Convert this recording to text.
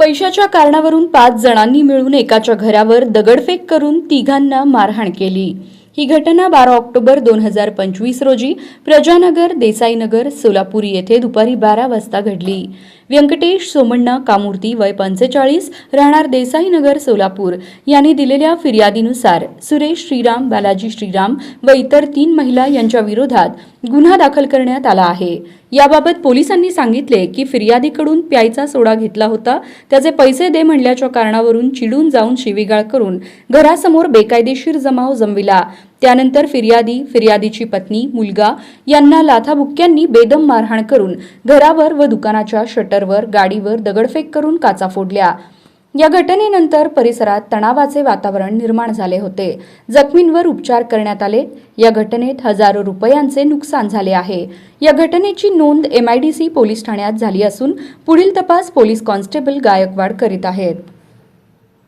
पैशाच्या कारणावरून पाच जणांनी मिळून एकाच्या घरावर दगडफेक करून तिघांना मारहाण केली. ही घटना बारा ऑक्टोबर दोन हजार पंचवीस रोजी प्रजानगर देसाईनगर सोलापूर येथे दुपारी बारा वाजता घडली. व्यंकटेश सोमण्णा कामूर्ती वय पंचेचाळीस राहणार देसाईनगर सोलापूर यांनी दिलेल्या फिर्यादीनुसार सुरेश श्रीराम बालाजी श्रीराम व इतर तीन महिला यांच्या विरोधात गुन्हा दाखल करण्यात आला आहे. याबाबत पोलिसांनी सांगितले की फिर्यादीकडून प्यायचा सोडा घेतला होता. त्याचे पैसे दे म्हणल्याच्या कारणावरून चिडून जाऊन शिवीगाळ करून घरासमोर बेकायदेशीर जमाव जमविला. त्यानंतर फिर्यादी फिर्यादीची पत्नी मुलगा यांना लाथाबुक्क्यांनी बेदम मारहाण करून घरावर व दुकानाच्या शटरवर गाडीवर दगडफेक करून काचा फोडल्या. या घटनेनंतर परिसरात तणावाचे वातावरण निर्माण झाले होते. जखमींवर उपचार करण्यात आले. या घटनेत हजारो रुपयांचे नुकसान झाले आहे. या घटनेची नोंद एमआयडीसी पोलीस ठाण्यात झाली असून पुढील तपास पोलीस कॉन्स्टेबल गायकवाड करीत आहेत.